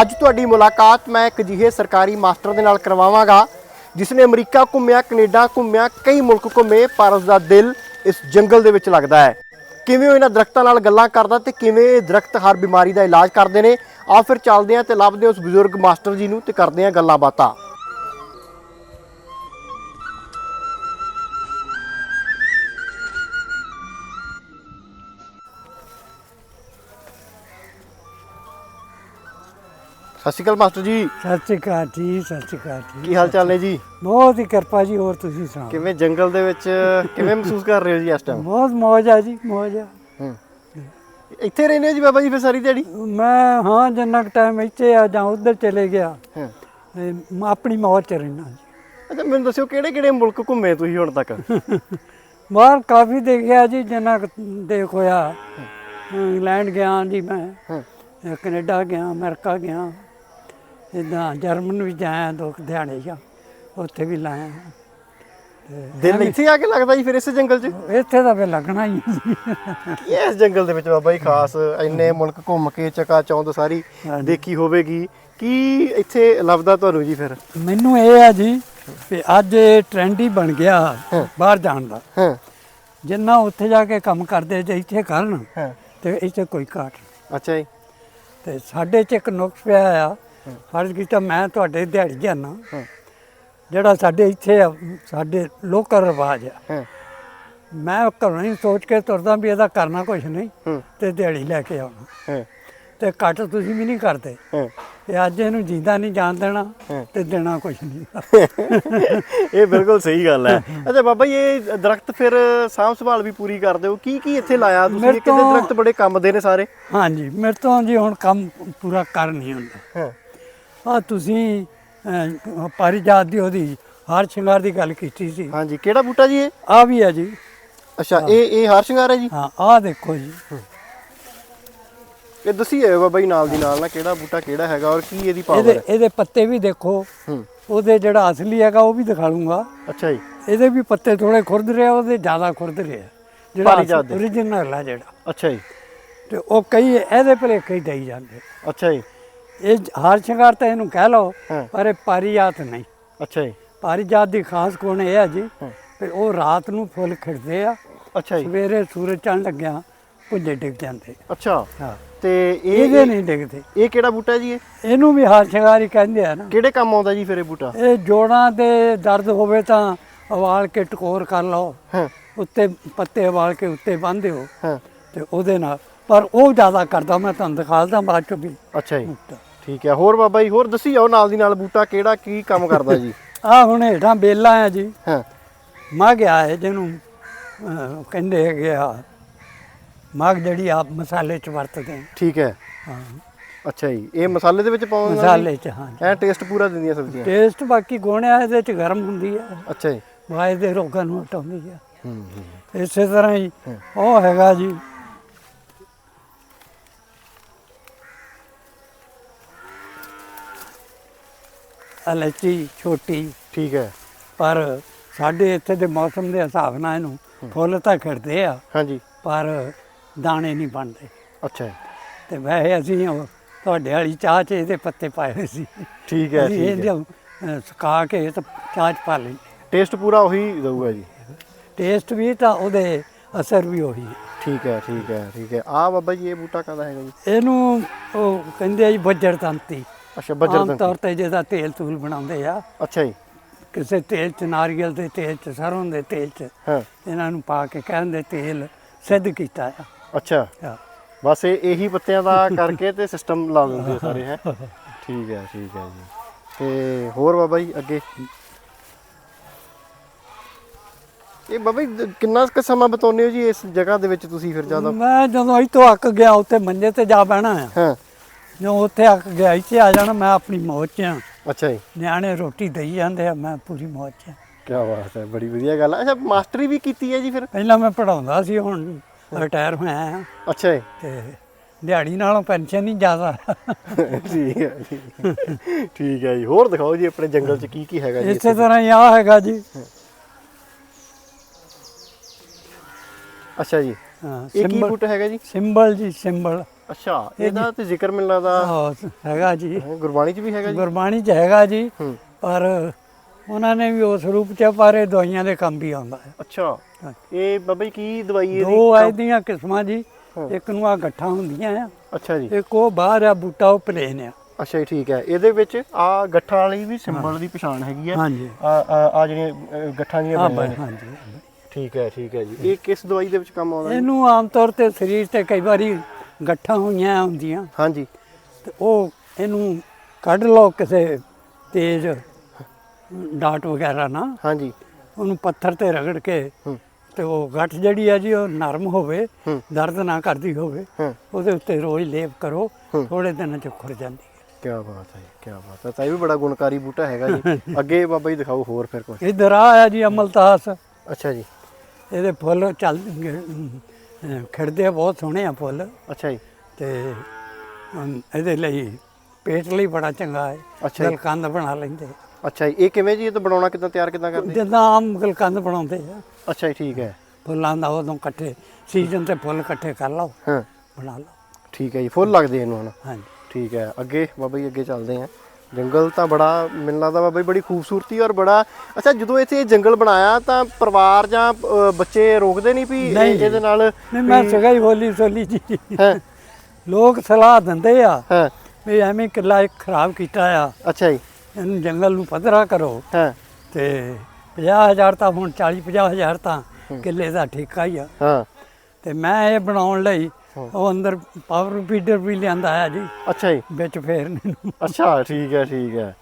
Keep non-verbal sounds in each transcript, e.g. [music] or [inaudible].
ਅੱਜ ਤੁਹਾਡੀ ਮੁਲਾਕਾਤ ਮੈਂ ਇੱਕ ਅਜਿਹੇ ਸਰਕਾਰੀ ਮਾਸਟਰ ਦੇ ਨਾਲ ਕਰਵਾਵਾਂਗਾ ਜਿਸ ਨੇ ਅਮਰੀਕਾ ਘੁੰਮਿਆ, ਕੈਨੇਡਾ ਘੁੰਮਿਆ, ਕਈ ਮੁਲਕ ਘੁੰਮੇ, ਪਰ ਉਸ ਦਾ ਦਿਲ ਇਸ ਜੰਗਲ ਦੇ ਵਿੱਚ ਲੱਗਦਾ ਹੈ। ਕਿਵੇਂ ਉਹ ਇਹਨਾਂ ਦਰਖਤਾਂ ਨਾਲ ਗੱਲਾਂ ਕਰਦਾ ਤੇ ਕਿਵੇਂ ਇਹ ਦਰਖਤ ਹਰ ਬਿਮਾਰੀ ਦਾ ਇਲਾਜ ਕਰਦੇ ਨੇ? ਆਓ ਫਿਰ ਚੱਲਦੇ ਹਾਂ ਤੇ ਲੱਭਦੇ ਉਸ ਬਜ਼ੁਰਗ ਮਾਸਟਰ ਜੀ ਨੂੰ ਤੇ ਕਰਦੇ ਹਾਂ ਗੱਲਾਂ ਬਾਤਾਂ। ਸਤਿ ਸ਼੍ਰੀ ਅਕਾਲ ਮਾਸਟਰ ਜੀ। ਸਤਿ ਸ਼੍ਰੀ ਅਕਾਲ ਜੀ ਸਤਿ ਸ਼੍ਰੀ ਅਕਾਲ ਜੀ। ਕੀ ਹਾਲ ਚਾਲ ਨੇ ਜੀ? ਬਹੁਤ ਹੀ ਕਿਰਪਾ ਜੀ ਹੋਰ ਤੁਸੀਂ ਸੁਣਾਓ? ਕਿਵੇਂ ਜੰਗਲ ਦੇ ਵਿੱਚ ਕਿਵੇਂ [laughs] ਮਹਿਸੂਸ ਕਰ ਰਹੇ ਹੋ ਜੀ ਇਸ ਟਾਈਮ ਬਹੁਤ ਮੌਜ ਆ ਜੀ ਮੌਜ ਆ। ਇੱਥੇ ਰਹਿੰਦੇ ਜੀ ਬਾਬਾ ਜੀ ਫਿਰ ਸਾਰੀ ਦਿਹਾੜੀ? ਮੈਂ ਹਾਂ ਜਿੰਨਾ ਕੁ ਟਾਈਮ ਇੱਥੇ ਆ ਜਾਂ ਉੱਧਰ ਚਲੇ ਗਿਆ ਆਪਣੀ ਮੌਜ ਚ ਰਹਿਣਾ ਜੀ। ਅੱਛਾ ਮੈਨੂੰ ਦੱਸਿਓ ਕਿਹੜੇ ਕਿਹੜੇ ਮੁਲਕ ਘੁੰਮੇ ਤੁਸੀਂ ਹੁਣ ਤੱਕ? [laughs] ਬਾਹਰ ਕਾਫੀ ਦੇਖਿਆ ਜੀ ਜਿੰਨਾ ਕੁ ਦੇਖ ਹੋਇਆ ਇੰਗਲੈਂਡ ਗਿਆ ਜੀ ਮੈਂ ਕੈਨੇਡਾ ਗਿਆ ਅਮਰੀਕਾ ਗਿਆ। ਇਦਾਂ ਜਰਮਨ ਵੀ ਜਾਇਆ ਦੋ ਕੁ ਦਿਹਾੜੇ ਜਾਂ ਉੱਥੇ ਵੀ ਲਾਇਆ। ਦਿਲ ਇੱਥੇ ਆ ਕੇ ਲੱਗਦਾ ਜੀ ਫਿਰ ਇਸ ਜੰਗਲ 'ਚ? ਇੱਥੇ ਤਾਂ ਫੇ ਲੱਗਣਾ ਹੀ ਹੈ ਜੀ। ਕੀ ਹੈ ਇਸ ਜੰਗਲ ਦੇ ਵਿੱਚ ਬਾਬਾ ਜੀ ਖਾਸ? ਇੰਨੇ ਮੁਲਕ ਘੁੰਮ ਕੇ ਚਕਾ ਚੌਂਦ ਸਾਰੀ ਹਾਂਜੀ। ਦੇਖੀ ਹੋਵੇਗੀ। ਕੀ ਇੱਥੇ ਲੱਭਦਾ ਤੁਹਾਨੂੰ ਜੀ ਫਿਰ? ਮੈਨੂੰ ਇਹ ਆ ਜੀ ਕਿ ਅੱਜ ਇਹ ਟ੍ਰੈਂਡ ਹੀ ਬਣ ਗਿਆ ਬਾਹਰ ਜਾਣ ਦਾ। ਹਾਂ। ਜਿੰਨਾ ਉੱਥੇ ਜਾ ਕੇ ਕੰਮ ਕਰਦੇ ਜੇ ਇੱਥੇ ਕਰਨ ਹਾਂ। ਤੇ ਇੱਥੇ ਕੋਈ ਘਾਟ ਨਹੀਂ। ਅੱਛਾ ਜੀ। ਤੇ ਸਾਡੇ 'ਚ ਇੱਕ ਨੁਕਸ ਪਿਆ ਆ ਫਰਜ਼ ਕੀਤਾ ਮੈਂ ਤੁਹਾਡੇ ਦਿਹਾੜੀ ਹਾਂ। ਜਿਹੜਾ ਸਾਡੇ ਇੱਥੇ ਆ ਸਾਡੇ ਲੋਕਲ ਰਿਵਾਜ ਆ। ਹਾਂ। ਮੈਂ ਘਰੋਂ ਹੀ ਸੋਚ ਕੇ ਤੁਰਦਾ ਵੀ ਇਹਦਾ ਕਰਨਾ ਕੁਝ ਨਹੀਂ ਤੇ ਦਿਹਾੜੀ ਲੈ ਕੇ ਆਉਣਾ। ਹਾਂ। ਤੇ ਘੱਟ ਤੁਸੀਂ ਵੀ ਨਹੀਂ ਕਰਦੇ। ਹਾਂ। ਤੇ ਅੱਜ ਇਹਨੂੰ ਜਿੰਦਾ ਨਹੀਂ ਜਾਣ ਦੇਣਾ। ਤੇ ਦੇਣਾ ਕੁਝ ਨਹੀਂ। ਇਹ ਬਿਲਕੁਲ ਸਹੀ ਗੱਲ ਹੈ। ਅੱਛਾ ਬਾਬਾ ਜੀ ਇਹ ਦਰਖਤ ਫਿਰ ਸਾਂਭ ਸੰਭਾਲ ਵੀ ਪੂਰੀ ਕਰਦੇ ਹੋ? ਕੀ ਕੀ ਇੱਥੇ ਲਾਇਆ ਤੁਸੀਂ? ਮੇਰੇ ਇਹ ਕਿੰਨੇ ਤੋਂ- ਦਰਖਤ ਬੜੇ ਕੰਮ ਦੇ ਨੇ ਸਾਰੇ। ਹਾਂਜੀ ਮੇਰੇ ਤੋਂ ਜੀ ਹੁਣ ਕੰਮ ਪੂਰਾ ਕਰ ਨਹੀਂ ਹੁੰਦਾ। ਹਾਂ। ਆ ਤੁਸੀਂ ਅਹ, ਪਾਰੀਜਾਤ ਦੀ ਉਹਦੀ ਹਾਰ ਸ਼ਿੰਗਾਰ ਦੀ ਗੱਲ ਕੀਤੀ ਸੀ। ਹਾਂਜੀ ਕਿਹੜਾ ਬੂਟਾ ਜੀ ਇਹ? ਆ ਵੀ ਹੈ ਜੀ। ਅੱਛਾ ਇਹ ਇਹ ਹਾਰ ਸ਼ਿੰਗਾਰ ਹੈ ਜੀ? ਹਾਂ ਆ ਦੇਖੋ ਜੀ। ਇਹ ਦੱਸੀ ਜਾਇਓ ਬਾਬਾ ਜੀ ਨਾਲ ਦੀ ਨਾਲ ਨਾ ਕਿਹੜਾ ਬੂਟਾ ਕਿਹੜਾ ਹੈਗਾ ਔਰ ਕੀ ਇਹਦੀ ਪਾਵਰ ਇਹਦੇ ਹੈ? ਇਹਦੇ ਪੱਤੇ ਵੀ ਦੇਖੋ। ਹੂੰ। ਉਹਦੇ ਜਿਹੜਾ ਅਸਲੀ ਹੈਗਾ ਉਹ ਵੀ ਦਿਖਾ ਲੂੰਗਾ ਅੱਛਾ ਜੀ। ਇਹਦੇ ਵੀ ਪੱਤੇ ਥੋੜੇ ਖੁਰਦ ਰਹੇ ਆ, ਉਹਦੇ ਜ਼ਿਆਦਾ ਖੁਰਦ ਰਹੇ ਆ। ਜਿਹੜਾ ਪਾਰੀਜਾਤ ਦੇ। ਹੈ ਜਿਹੜਾ। ਅੱਛਾ ਜੀ। ਤੇ ਉਹ ਕਈ ਇਹਦੇ ਭਲੇਖੇ ਹੀ ਦਈ ਜਾਂਦੇ। ਅੱਛਾ ਜੀ। ਇਹ ਹਾਰ ਸ਼ਿੰਗਾਰ ਤਾਂ ਇਹਨੂੰ ਕਹਿ ਲਓ ਹਾਂ। ਪਰ ਇਹ ਪਾਰੀਜਾਤ ਨਹੀਂ। ਅੱਛਾ ਜੀ। ਪਾਰੀਜਾਤ ਦੀ ਖਾਸ ਗੁਣ ਇਹ ਹੈ ਜੀ ਹਾਂ। ਕਿ ਉਹ ਰਾਤ ਨੂੰ ਫੁੱਲ ਖਿੜਦੇ ਆ ਅੱਛਾ ਜੀ। ਸਵੇਰੇ ਸੂਰਜ ਚੜ੍ਹਨ ਲੱਗਿਆ ਪੁੱਜੇ ਡਿੱਗ ਜਾਂਦੇ। ਅੱਛਾ। ਹਾਂ। ਤੇ ਇਹ ਇਹਦੇ ਨਹੀਂ ਡਿੱਗਦੇ। ਇਹ ਕਿਹੜਾ ਬੂਟਾ ਹੈ ਜੀ ਇਹ? ਇਹਨੂੰ ਵੀ ਹਾਰ ਸ਼ਿੰਗਾਰ ਹੀ ਕਹਿੰਦੇ ਆ ਨਾ। ਕਿਹੜੇ ਕੰਮ ਆਉਂਦਾ ਜੀ ਫਿਰ ਇਹ ਬੂਟਾ? ਇਹ ਜੋੜਾਂ ਦੇ ਦਰਦ ਹੋਵੇ ਤਾਂ ਉਬਾਲ ਕੇ ਟਕੋਰ ਕਰ ਲਓ। ਹਾਂ। ਉੱਤੇ ਪੱਤੇ ਉਬਾਲ ਕੇ ਉੱਤੇ ਬੰਨ੍ਹ ਦਿਓ। ਹਾਂ। ਤੇ ਉਹਦੇ ਨਾਲ ਪਰ ਉਹ ਜ਼ਿਆਦਾ ਕਰਦਾ ਮੈਂ ਤੁਹਾਨੂੰ ਦਿਖਾਲਦਾ ਬਾਅਦ ਚ ਵੀ। ਅੱਛਾ ਜੀ। ਠੀਕ ਹੈ ਹੋਰ ਬਾਬਾ ਜੀ ਹੋਰ ਦੱਸੀ ਜਾਓ ਨਾਲ ਦੀ ਨਾਲ ਬੂਟਾ ਕਿਹੜਾ ਕੀ ਕੰਮ ਕਰਦਾ ਜੀ? [laughs] ਆ ਹੁਣ ਹੇਠਾਂ ਬੇਲਾ ਆ ਜੀ। ਹਾਂ। ਮਗ ਆ ਹੈ ਜਿਹਨੂੰ ਅਹ, ਕਹਿੰਦੇ ਹੈਗੇ ਆ ਮਗ ਜਿਹੜੀ ਆ ਮਸਾਲੇ ਚ ਵਰਤਦੇ ਆ। ਠੀਕ ਹੈ। ਹਾਂ। ਅੱਛਾ ਜੀ ਇਹ ਮਸਾਲੇ ਦੇ ਵਿੱਚ ਪਾਉਂਦੇ ਮਸਾਲੇ ਚ ਹਾਂ ਐ ਟੇਸਟ ਪੂਰਾ ਦਿੰਦੀਆਂ ਸਬਜ਼ੀਆਂ? ਟੇਸਟ ਬਾਕੀ ਗੋਣਿਆ ਇਹਦੇ ਚ ਗਰਮ ਹੁੰਦੀ ਆ। ਅੱਛਾ ਜੀ। ਵਾਇਸ ਦੇ ਰੋਗਾਂ ਨੂੰ ਹਟਾਉਂਦੀ ਆ। ਹੂੰ ਹੂੰ। ਇਸੇ ਤਰ੍ਹਾਂ ਹੀ। ਉਹ ਹੈਗਾ ਜੀ ਅਲਚੀ ਛੋਟੀ ਠੀਕ ਹੈ। ਪਰ ਸਾਡੇ ਇੱਥੇ ਦੇ ਮੌਸਮ ਦੇ ਹਿਸਾਬ ਨਾਲ ਇਹਨੂੰ ਫੁੱਲ ਤਾਂ ਖਿੜਦੇ ਆ ਹਾਂਜੀ। ਪਰ ਦਾਣੇ ਨਹੀਂ ਬਣਦੇ। ਅੱਛਾ। ਜੀ ਤੇ ਵੈਸੇ ਅਸੀਂ ਉਹ ਤੁਹਾਡੇ ਵਾਲੀ ਚਾਹ 'ਚ ਇਹਦੇ ਪੱਤੇ ਪਾਏ ਹੋਏ ਸੀ। ਠੀਕ ਹੈ ਅਸੀਂ ਠੀਕ ਹੈ। ਇਹਦੇ ਅਹ, ਸੁਕਾ ਕੇ ਤੇ ਚਾਹ 'ਚ ਪਾ ਲੈਂਦੇ। ਟੇਸਟ ਪੂਰਾ ਉਹੀ ਦਊਗਾ ਜੀ। ਟੇਸਟ ਵੀ ਤਾਂ ਉਹਦੇ ਅਸਰ ਵੀ ਉਹੀ ਠੀਕ ਹੈ ਠੀਕ ਹੈ ਠੀਕ ਹੈ। ਆ ਬਾਬਾ ਜੀ ਇਹ ਬੂਟਾ ਕਾਹਦਾ ਹੈਗਾ ਜੀ? ਇਹਨੂੰ ਉਹ ਕਹਿੰਦੇ ਆ ਜੀ ਬੱਜਰ ਤੰਤੀ। ਅੱਛਾ ਬੱਜਰ ਆਮ ਤੌਰ ਤੇ ਜਿਹਦਾ ਤੇਲ ਤੂਲ ਬਣਾਉਂਦੇ ਆ ਅੱਛਾ ਜੀ। ਕਿਸੇ ਤੇਲ ਚ ਨਾਰੀਅਲ ਦੇ ਤੇਲ ਚ ਸਰੋਂ ਦੇ ਤੇਲ ਚ ਹਾਂ। ਇਹਨਾਂ ਨੂੰ ਪਾ ਕੇ ਕਹਿੰਦੇ ਤੇਲ ਸਿੱਧ ਕੀਤਾ ਆ। ਅੱਛਾ। ਹਾਂ। ਬਸ ਇਹ ਇਹੀ ਪੱਤਿਆਂ ਦਾ [laughs] ਕਰਕੇ ਤੇ ਸਿਸਟਮ ਲਾ ਦਿੰਦੇ ਆ ਸਾਰੇ ਹੈ। ਠੀਕ ਹੈ ਠੀਕ ਹੈ ਜੀ। ਤੇ ਹੋਰ ਬਾਬਾ ਜੀ ਅੱਗੇ। ਇਹ ਬਾਬਾ ਜੀ ਕਿੰਨਾ ਕੁ ਸਮਾਂ ਬਤਾਉਂਦੇ ਹੋ ਜੀ ਇਸ ਜਗ੍ਹਾ ਦੇ ਵਿੱਚ ਤੁਸੀਂ ਫਿਰ ਜ਼ਿਆਦਾ? ਮੈਂ ਜਦੋਂ ਇੱਥੋਂ ਅੱਕ ਗਿਆ ਉੱਥੇ ਮੰਜੇ ਤੇ ਜਾ ਬਹਿਣਾ ਆ। ਹਾਂ। ਜਦੋਂ ਉੱਥੇ ਅੱਕ ਗਿਆ ਇੱਥੇ ਆ ਜਾਣਾ ਮੈਂ ਆਪਣੀ ਮੌਜ 'ਚ ਆ ਅੱਛਾ ਜੀ। ਨਿਆਣੇ ਰੋਟੀ ਦੇਈ ਜਾਂਦੇ ਆ ਮੈਂ ਪੂਰੀ ਮੌਜ 'ਚ ਆ। ਕੀ ਬਾਤ ਹੈ ਬੜੀ ਵਧੀਆ ਗੱਲ ਹੈ ਅੱਛਾ ਮਾਸਟਰੀ ਵੀ ਕੀਤੀ ਹੈ ਜੀ ਫਿਰ? ਪਹਿਲਾਂ ਮੈਂ ਪੜਾਉਂਦਾ ਸੀ ਹੁਣ ਰਿਟਾਇਰ ਹੋਇਆ ਆ ਅੱਛਾ ਜੀ। ਤੇ ਦਿਹਾੜੀ ਨਾਲੋਂ ਪੈਨਸ਼ਨ ਹੀ ਜ਼ਿਆਦਾ। ਠੀਕ ਹੈ ਜੀ। ਠੀਕ ਹੈ ਜੀ। ਹੋਰ ਦਿਖਾਓ ਜੀ ਆਪਣੇ ਜੰਗਲ 'ਚ ਕੀ ਕੀ ਹੈਗਾ ਜੀ ਇਸੇ ਤਰ੍ਹਾਂ ਹੀ ਆ ਹੈਗਾ ਜੀ। ਅੱਛਾ ਜੀ। ਹਾਂ ਇਹ ਕੀ ਸਿੰਬਲ ਬੂਟਾ ਹੈਗਾ ਜੀ? ਸਿੰਬਲ ਜੀ ਸਿੰਬਲ। ਅੱਛਾ ਇਹਦਾ ਤੇ ਜ਼ਿਕਰ ਮੈਨੂੰ ਲੱਗਦਾ ਆਹ, ਹੈਗਾ ਜੀ। ਗੁਰਬਾਣੀ 'ਚ ਵੀ ਹੈਗਾ ਜੀ? ਗੁਰਬਾਣੀ ਚ ਹੈਗਾ ਜੀ ਹੂੰ। ਪਰ ਉਹਨਾਂ ਨੇ ਵੀ ਉਸ ਰੂਪ ਚ ਪਰ ਦਵਾਈਆਂ ਦੇ ਕੰਮ ਵੀ ਆਉਂਦਾ ਹੈ। ਅੱਛਾ ਹਾਂ। ਇਹ ਬਾਬਾ ਜੀ ਕੀ ਦਵਾਈ ਇਹਦੀ? ਦੋ ਐਦੀਆਂ ਕਿਸਮਾਂ ਜੀ ਹਾਂ। ਇੱਕ ਨੂੰ ਆ ਗੱਠਾਂ ਹੁੰਦੀਆਂ ਆ ਅੱਛਾ ਜੀ। ਇੱਕ ਉਹ ਬਾਹਰ ਆ ਬੂਟਾ ਉਹ ਪਲੇਨ ਆ। ਅੱਛਾ ਜੀ ਠੀਕ ਹੈ। ਇਹਦੇ ਵਿੱਚ ਆ ਗੱਠਾਂ ਵਾਲੀ ਵੀ ਸਿੰਬਲ ਦੀ ਪਛਾਣ ਹੈਗੀ ਹੈ। ਹਾਂਜੀ। ਆ ਆ ਆ ਜਿਹੜੀਆਂ ਅ, ਗੱਠਾਂ ਦੀਆਂ ਆ ਬਣੀਆਂ ਨੇ। ਹਾਂਜੀ। ਠੀਕ ਹੈ ਠੀਕ ਹੈ ਜੀ। ਇਹ ਕਿਸ ਦਵਾਈ ਦੇ ਵਿੱਚ ਕੰਮ ਆਉਂਦਾ ਜੀ? ਇਹਨੂੰ ਆਮ ਤੌਰ ਤੇ ਸਰੀਰ ਤੇ ਕਈ ਵਾਰੀ ਗੱਠਾਂ ਹੋਈਆਂ ਹੁੰਦੀਆਂ। ਹਾਂਜੀ। ਤੇ ਉਹ ਇਹਨੂੰ ਕੱਢ ਲਓ ਕਿਸੇ ਤੇਜ਼ ਡਾਟ ਵਗੈਰਾ ਨਾ। ਹਾਂਜੀ। ਉਹਨੂੰ ਪੱਥਰ ਤੇ ਰਗੜ ਕੇ ਤੇ ਉਹ ਗੱਠ ਜਿਹੜੀ ਆ ਜੀ ਉਹ ਨਰਮ ਹੋਵੇ। ਦਰਦ ਨਾ ਕਰਦੀ ਹੋਵੇ ਉਹਦੇ ਉੱਤੇ ਰੋਜ਼ ਲੇਪ ਕਰੋ। ਥੋੜੇ ਦਿਨਾਂ ਚ ਖੁਰ ਜਾਂਦੀ ਹੈ। ਕੀ ਬਾਤ ਹੈ ਕੀ ਬਾਤ ਹੈ। ਤਾਂ ਇਹ ਵੀ ਬੜਾ ਗੁਣਕਾਰੀ ਬੂਟਾ ਹੈਗਾ ਜੀ। [laughs] ਅੱਗੇ ਬਾਬਾ ਜੀ ਦਿਖਾਓ ਹੋਰ ਫਿਰ ਕੁਝ ਇਧਰ ਆ ਆ ਜੀ ਅਮਲਤਾਸ। ਅੱਛਾ ਜੀ। ਇਹਦੇ ਫੁੱਲ ਚੱਲ ਖਿੜਦੇ ਬਹੁਤ ਸੋਹਣੇ ਆ ਫੁੱਲ। ਅੱਛਾ ਜੀ। ਤੇ ਇਹਦੇ ਲਈ ਪੇਟ ਲਈ ਬੜਾ ਚੰਗਾ ਹੈ। ਅੱਛਾ। ਗਲਕੰਦ ਬਣਾ ਲੈਂਦੇ। ਅੱਛਾ ਜੀ ਇਹ ਕਿਵੇਂ ਜੀ ਇਹ ਤਾਂ ਬਣਾਉਣਾ ਕਿਦਾਂ ਤਿਆਰ ਕਿਦਾਂ ਕਰਦੇ? ਜਿੱਦਾਂ ਆਮ ਗਲਕੰਦ ਬਣਾਉਂਦੇ ਆ। ਅੱਛਾ ਜੀ ਠੀਕ ਹੈ। ਫੁੱਲਾਂ ਦਾ ਉਦੋਂ ਇਕੱਠੇ ਸੀਜ਼ਨ ਤੇ ਫੁੱਲ ਇਕੱਠੇ ਕਰ ਲਓ ਹਾਂ। ਬਣਾ ਲਓ। ਠੀਕ ਹੈ ਜੀ ਫੁੱਲ ਲੱਗਦੇ ਇਹਨੂੰ ਹਨਾ ਹਾਂਜੀ। ਠੀਕ ਹੈ ਅੱਗੇ ਬਾਬਾ ਜੀ ਅੱਗੇ ਚੱਲਦੇ ਆਂ। ਜੰਗਲ ਤਾਂ ਬੜਾ ਮੈਨੂੰ ਲੱਗਦਾ ਬਾਬਾ ਜੀ ਬੜੀ ਖੂਬਸੂਰਤੀ ਔਰ ਬੜਾ ਅੱਛਾ ਜਦੋਂ ਇੱਥੇ ਇਹ ਜੰਗਲ ਬਣਾਇਆ ਤਾਂ ਪਰਿਵਾਰ ਜਾਂ ਅ, ਬੱਚੇ ਰੋਕਦੇ ਨਹੀਂ ਵੀ ਇਹ- ਨਹੀਂ। ਜੀ। ਇਹਦੇ ਨਾਲ ਨਹੀਂ ਮੈਂ ਸਗਾ ਹੀ ਬੋਲੀ ਸੋਲੀ ਜੀ। ਹਾਂ। ਲੋਕ ਸਲਾਹ ਦਿੰਦੇ ਆ ਹਾਂ। ਵੀ ਐਵੇਂ ਕਿੱਲਾ ਇੱਕ ਖਰਾਬ ਕੀਤਾ ਆ। ਅੱਛਾ ਜੀ। ਇਹਨੂੰ ਜੰਗਲ ਨੂੰ ਪੱਧਰਾ ਕਰੋ। ਹਾਂ। ਤੇ 50000 ਤਾਂ ਹੁਣ 40 50000 ਤਾਂ ਕਿੱਲੇ ਦਾ ਠੇਕਾ ਹੀ ਆ। ਹਾਂ। ਤੇ ਮੈਂ ਇਹ ਬਣਾਉਣ ਲਈ ਉਹ ਅੰਦਰ ਪਾਵਰ ਫੀਡਰ ਵੀ ਲਿਆਂਦਾ ਆ ਜੀ। ਅੱਛਾ ਜੀ। ਵਿੱਚ ਫੇਰਨੇ ਨੂੰ ਅੱਛਾ ਠੀਕ ਹੈ ਠੀਕ ਹੈ।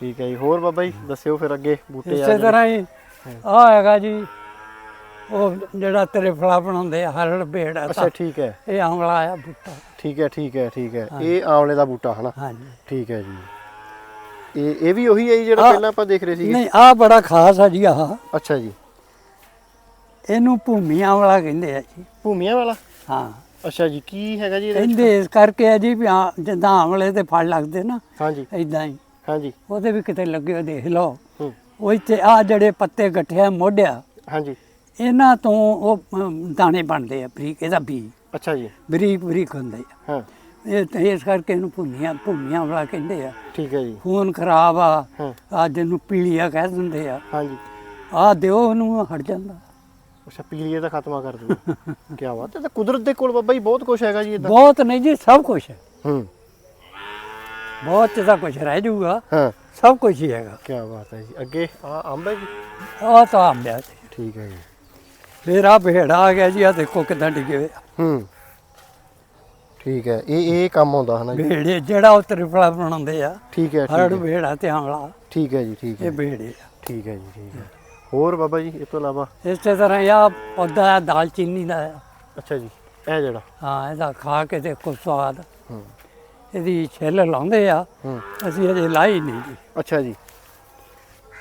ਠੀਕ ਹੈ ਜੀ। ਹੋਰ ਬਾਬਾ ਜੀ ਦੱਸਿਓ ਫਿਰ ਅੱਗੇ ਬੂਟੇ ਆ ਇਸੇ। ਤਰ੍ਹਾਂ ਹੀ ਆ ਹੈਗਾ ਜੀ ਉਹ ਜਿਹੜਾ ਤੇਰੇ ਫਲਾ ਬਣਾਉਂਦੇ ਆ ਹਰੜ ਬੇੜ ਆ ਅੱਛਾ ਠੀਕ ਹੈ। ਇਹ ਆਮਲਾ ਆ ਬੂਟਾ। ਠੀਕ ਹੈ ਠੀਕ ਹੈ ਠੀਕ ਹੈ। ਇਹ ਆਵਲੇ ਦਾ ਬੂਟਾ ਹਨਾ? ਹਾਂਜੀ। ਠੀਕ ਹੈ ਜੀ। ਇਹ ਇਹ ਵੀ ਉਹੀ ਹੈ ਜੀ ਜਿਹੜਾ ਪਹਿਲਾਂ ਆਪਾਂ ਦੇਖ ਰਹੇ ਸੀਗੇ? ਨਹੀਂ ਆ ਬੜਾ ਖਾਸ ਆ ਜੀ ਆਹ। ਅੱਛਾ ਜੀ। ਇਹਨੂੰ ਭੂਮੀ ਆਮਲਾ ਕਹਿੰਦੇ ਆ ਜੀ। ਭੂਮੀਆਂ ਵਾਲਾ? ਹਾਂ। ਅੱਛਾ ਜੀ ਕੀ ਹੈਗਾ ਜੀ ਇਹਦੇ ਵਿੱਚ? ਕਹਿੰਦੇ ਇਸ ਕਰਕੇ ਆ ਜੀ ਵੀ ਆ ਜਿੱਦਾਂ ਆਮਲੇ ਤੇ ਫਲ ਲੱਗਦੇ ਨਾ ਹਾਂਜੀ। ਇਦਾਂ ਹੀ। ਹਾਂਜੀ। ਉਹਦੇ ਵੀ ਕਿਤੇ ਲੱਗੇ ਹੋਏ ਦੇਖ ਲਓ। ਹੂੰ। ਉਹ ਇੱਥੇ ਆ ਜਿਹੜੇ ਪੱਤੇ ਗੱਠਿਆ ਮੋਢਿਆ। ਹਾਂਜੀ। ਇਹਨਾਂ ਤੋਂ ਉਹ ਅਮ, ਦਾਣੇ ਬਣਦੇ ਆ ਬਰੀਕ ਇਹਦਾ ਬੀ ਅੱਛਾ ਜੀ। ਬਰੀਕ ਬਰੀਕ ਹੁੰਦੇ ਆ। ਹਾਂ। ਇਹ ਤੇ ਇਸ ਕਰਕੇ ਇਹਨੂੰ ਭੁੰਨੀਆਂ ਭੁੰਨੀਆਂ ਵਾਲਾ ਕਹਿੰਦੇ ਆ। ਠੀਕ ਹੈ ਜੀ। ਖੂਨ ਖਰਾਬ ਆ। ਹਾਂ। ਆ ਜਿਹਨੂੰ ਪੀਲੀਆ ਕਹਿ ਦਿੰਦੇ ਆ। ਹਾਂਜੀ। ਆ ਦਿਓ ਉਹਨੂੰ ਹਟ ਜਾਂਦਾ। ਅੱਛਾ ਪੀਲੀਏ ਦਾ ਖਾਤਮਾ ਕਰ ਦਿਓ [laughs] ਕੀ ਬਾਤ ਹੈ ਤਾਂ ਕੁਦਰਤ ਦੇ ਕੋਲ ਬਾਬਾ ਜੀ ਬਹੁਤ ਕੁਝ ਹੈਗਾ ਜੀ ਇਦਾਂ ਬਹੁਤ ਨਹੀਂ ਜੀ ਸਭ ਕੁਝ ਹੈ। ਹੂੰ। ਬਹੁਤ ਚ ਤਾਂ ਕੁਝ ਰਹਿ ਜਾਊਗਾ। ਹਾਂ। ਸਭ ਕੁਝ ਹੀ ਹੈਗਾ। ਕੀ ਬਾਤ ਹੈ ਜੀ। ਅੱਗੇ ਆ ਅੰਬ ਹੈ ਜੀ? ਆ ਤਾਂ ਆਂਬਿਆ ਸੀ ਠੀਕ ਹੈ ਜੀ। ਫੇਰ ਆ ਭੇੜਾ ਆ ਗਿਆ ਜੀ ਆ ਦੇਖੋ ਕਿਦਾਂ ਡਿੱਗੇ ਹੋਏ ਆ। ਹੂੰ। ਠੀਕ ਹੈ ਇਹ ਇਹ ਕੰਮ ਆਉਂਦਾ ਹਨਾ ਜੀ? ਭੇੜੇ ਜਿਹੜਾ ਉਹ ਤ੍ਰਿਫਲਾ ਬਣਾਉਂਦੇ ਆ ਠੀਕ ਹੈ ਹਰੜ ਠੀਕ ਹੈ। ਭੇੜਾ ਤੇ ਠੀਕ ਹੈ ਜੀ ਠੀਕ ਇਹ ਹੈ ਭੇੜੇ ਆ। ਠੀਕ ਹੈ ਜੀ ਠੀਕ ਹੈ। ਹੋਰ ਬਾਬਾ ਜੀ ਇਹ ਤੋਂ ਇਲਾਵਾ? ਇਸੇ ਤਰ੍ਹਾਂ ਇਹ ਪੌਦਾ ਆ ਦਾਲਚੀਨੀ ਦਾ ਆ। ਅੱਛਾ ਜੀ ਇਹ ਜਿਹੜਾ? ਹਾਂ ਇਹਦਾ ਖਾ ਕੇ ਦੇਖੋ ਸਵਾਦ। ਹੂੰ। ਇਹਦੀ ਛਿੱਲ ਲਾਉਂਦੇ ਆ। ਹੂੰ। ਅਸੀਂ ਅਜੇ ਲਾਈ ਨਹੀਂ ਜੀ। ਅੱਛਾ ਜੀ।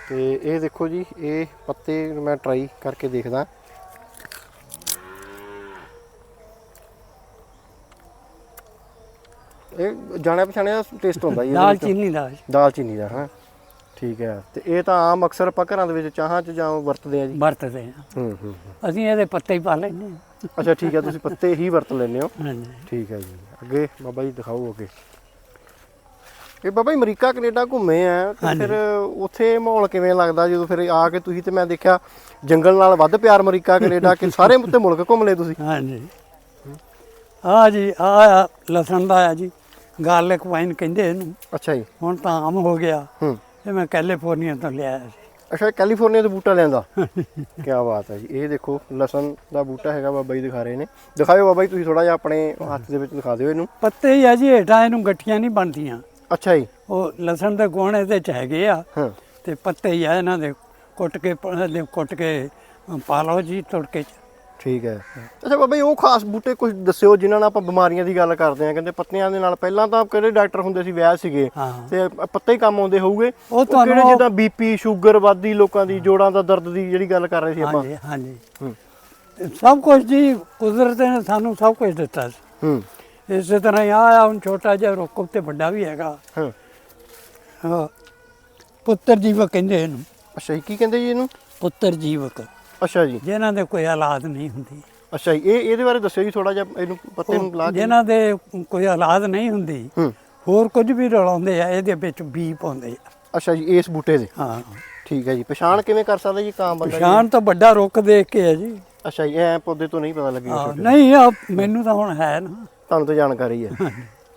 ਤੇ ਇਹ ਦੇਖੋ ਜੀ ਇਹ ਪੱਤੇ ਮੈਂ ਟਰਾਈ ਕਰਕੇ ਦੇਖਦਾ। ਇਹ ਜਾਣਿਆ ਪਛਾਣਿਆ ਟੇਸਟ ਹੁੰਦਾ ਜੀ ਵਿੱਚ। ਦਾਲਚੀਨੀ ਦਾ ਦਾਲਚੀਨੀ ਦਾ ਹਾਂ। ਠੀਕ ਹੈ। ਤੇ ਇਹ ਤਾਂ ਆਮ ਅਕਸਰ ਆਪਾਂ ਘਰਾਂ ਦੇ ਵਿੱਚ ਚਾਹਾਂ ਚ ਜਾਂ ਵਰਤਦੇ ਆ ਜੀ? ਵਰਤਦੇ ਆ। ਹੂੰ ਹੂੰ ਹੂੰ। ਅਸੀਂ ਇਹਦੇ ਪੱਤੇ ਹੀ ਪਾ ਲੈਂਦੇ ਹਾਂ ਅੱਛਾ ਠੀਕ ਹੈ ਤੁਸੀਂ ਪੱਤੇ ਹੀ ਵਰਤ ਲੈਂਦੇ ਹੋ? ਹਾਂਜੀ। ਠੀਕ ਹੈ ਜੀ। ਅੱਗੇ ਬਾਬਾ ਜੀ ਦਿਖਾਓ ਅੱਗੇ। ਇਹ ਬਾਬਾ ਜੀ ਅਮਰੀਕਾ ਕੈਨੇਡਾ ਘੁੰਮੇ ਆ ਤੇ। ਫਿਰ ਉੱਥੇ ਮਾਹੌਲ ਕਿਵੇਂ ਲੱਗਦਾ ਜਦੋਂ ਫਿਰ ਆ ਕੇ ਤੁਸੀਂ ਤੇ ਮੈਂ ਦੇਖਿਆ ਜੰਗਲ ਨਾਲ ਵੱਧ ਪਿਆਰ ਅਮਰੀਕਾ ਕੈਨੇਡਾ ਕਿ ਸਾਰੇ ਉੱਤੇ ਮੁਲਕ ਘੁੰਮ ਲਏ ਤੁਸੀਂ? ਹਾਂਜੀ। ਆ ਜੀ ਆ ਲਸਣ ਦਾ ਆ ਜੀ। ਗਾਰਲਿਕ ਵਾਈਨ ਕਹਿੰਦੇ ਇਹਨੂੰ। ਅੱਛਾ ਜੀ। ਹੁਣ ਤਾਂ ਆਮ ਹੋ ਗਿਆ। ਹੂੰ। ਇਹ ਮੈਂ ਕੈਲੀਫੋਰਨੀਆ ਤੋਂ ਲਿਆਇਆ ਸੀ। ਅੱਛਾ ਕੈਲੀਫੋਰਨੀਆ ਤੋਂ ਬੂਟਾ ਲੈਂਦਾ ਕੀ ਬਾਤ ਹੈ ਜੀ। ਇਹ ਦੇਖੋ ਲਸਣ ਦਾ ਬੂਟਾ ਹੈਗਾ ਬਾਬਾ ਜੀ ਦਿਖਾ ਰਹੇ ਨੇ। ਦਿਖਾਓ ਬਾਬਾ ਜੀ ਤੁਸੀਂ ਥੋੜਾ ਜਿਹਾ ਆਪਣੇ ਹੱਥ ਦੇ ਵਿੱਚ ਦਿਖਾ ਦਿਓ ਇਹਨੂੰ। ਪੱਤੇ ਹੀ ਆ ਜੀ ਹੇਠਾਂ ਇਹਨੂੰ ਗੱਠੀਆਂ ਨਹੀਂ ਬਣਦੀਆਂ। ਅੱਛਾ ਜੀ। ਉਹ ਲਸਣ ਦੇ ਗੁਣ ਇਹਦੇ ਚ ਹੈਗੇ ਆ। ਹਾਂ। ਤੇ ਪੱਤੇ ਹੀ ਆ ਇਹਨਾਂ ਦੇ। ਕੁੱਟ ਕੇ ਪ- ਇਹਦੇ ਕੁੱਟ ਕੇ ਪਾ ਲਓ ਜੀ ਤੁੜਕੇ ਚ। ਠੀਕ ਹੈ। ਅੱਛਾ ਬਾਬਾ ਜੀ ਉਹ ਖਾਸ ਬੂਟੇ ਕੁਝ ਦੱਸਿਓ ਜਿਨ੍ਹਾਂ ਨਾਲ ਆਪਾਂ ਬਿਮਾਰੀਆਂ ਦੀ ਗੱਲ ਕਰਦੇ ਆ ਕਹਿੰਦੇ ਪੱਤਿਆਂ ਦੇ ਨਾਲ ਪਹਿਲਾਂ ਤਾਂ ਕਿਹੜੇ ਡਾਕਟਰ ਹੁੰਦੇ ਸੀ ਵਿਆਹ ਸੀਗੇ। ਤੇ ਪੱਤੇ ਹੀ ਕੰਮ ਆਉਂਦੇ ਹੋਊਗੇ। ਉਹ ਤੁਹਾਨੂੰ ਕਿਹੜੇ ਜਿੱਦਾਂ ਬੀਪੀ ਸ਼ੂਗਰ ਵੱਧਦੀ ਲੋਕਾਂ ਦੀ ਜੋੜਾਂ ਦਾ ਦਰਦ ਦੀ ਜਿਹੜੀ ਗੱਲ ਕਰ ਰਹੇ ਸੀ ਆਪਾਂ। ਹਾਂਜੀ ਹਾਂਜੀ। ਤੇ ਸਭ ਕੁਝ ਜੀ ਕੁਦਰਤ ਨੇ ਸਾਨੂੰ ਸਭ ਕੁਝ ਦਿੱਤਾ ਸੀ। ਹੂੰ। ਇਸੇ ਤਰ੍ਹਾਂ ਹੀ ਆ ਹੁਣ ਛੋਟਾ ਜਿਹਾ ਰੁੱਖ ਉੱਤੇ ਵੱਡਾ ਵੀ ਹੈਗਾ। ਹਾਂ। ਪੁੱਤਰ ਜੀਵਕ ਕਹਿੰਦੇ ਇਹਨੂੰ। ਅੱਛਾ ਕੀ ਕਹਿੰਦੇ ਜੀ ਇਹਨੂੰ? ਪੁੱਤਰ ਜੀਵਕ। ਅੱਛਾ ਜੀ। ਜਿਨ੍ਹਾਂ ਦੇ ਕੋਈ ਔਲਾਦ ਨਹੀਂ ਹੁੰਦੀ। ਅੱਛਾ ਜੀ ਇਹ ਇਹਦੇ ਬਾਰੇ ਦੱਸਿਓ ਜੀ ਥੋੜਾ ਜਿਹਾ ਇਹਨੂੰ ਪੱਤੇ ਨੂੰ ਲਾ ਕੇ। ਜਿਨ੍ਹਾਂ ਦੇ ਕੋਈ ਔਲਾਦ ਨਹੀਂ ਹੁੰਦੀ ਹੂੰ। ਹੋਰ ਕੁਝ ਵੀ ਰਲਾਉਂਦੇ ਆ ਇਹਦੇ ਵਿੱਚ ਬੀ ਪਾਉਂਦੇ ਆ। ਅੱਛਾ ਜੀ ਇਸ ਬੂਟੇ ਦੇ? ਹਾਂ। ਠੀਕ ਹੈ ਜੀ ਪਛਾਣ ਕਿਵੇਂ ਕਰ ਸਕਦਾ ਜੀ ਕਾਮ ਬੰਦਾ ਜੀ? ਪਛਾਣ ਤਾਂ ਵੱਡਾ ਰੁੱਖ ਦੇਖ ਕੇ ਹੈ ਜੀ। ਅੱਛਾ ਜੀ ਐ ਪੌਦੇ ਤੋਂ ਨਹੀਂ ਪਤਾ ਲੱਗੇਗਾ ਹਾਂ, ਨਹੀਂ ਆ ਮੈਨੂੰ ਤਾਂ ਹੁਣ ਹੈ ਨਾ। ਤੁਹਾਨੂੰ ਤਾਂ ਜਾਣਕਾਰੀ ਹੈ।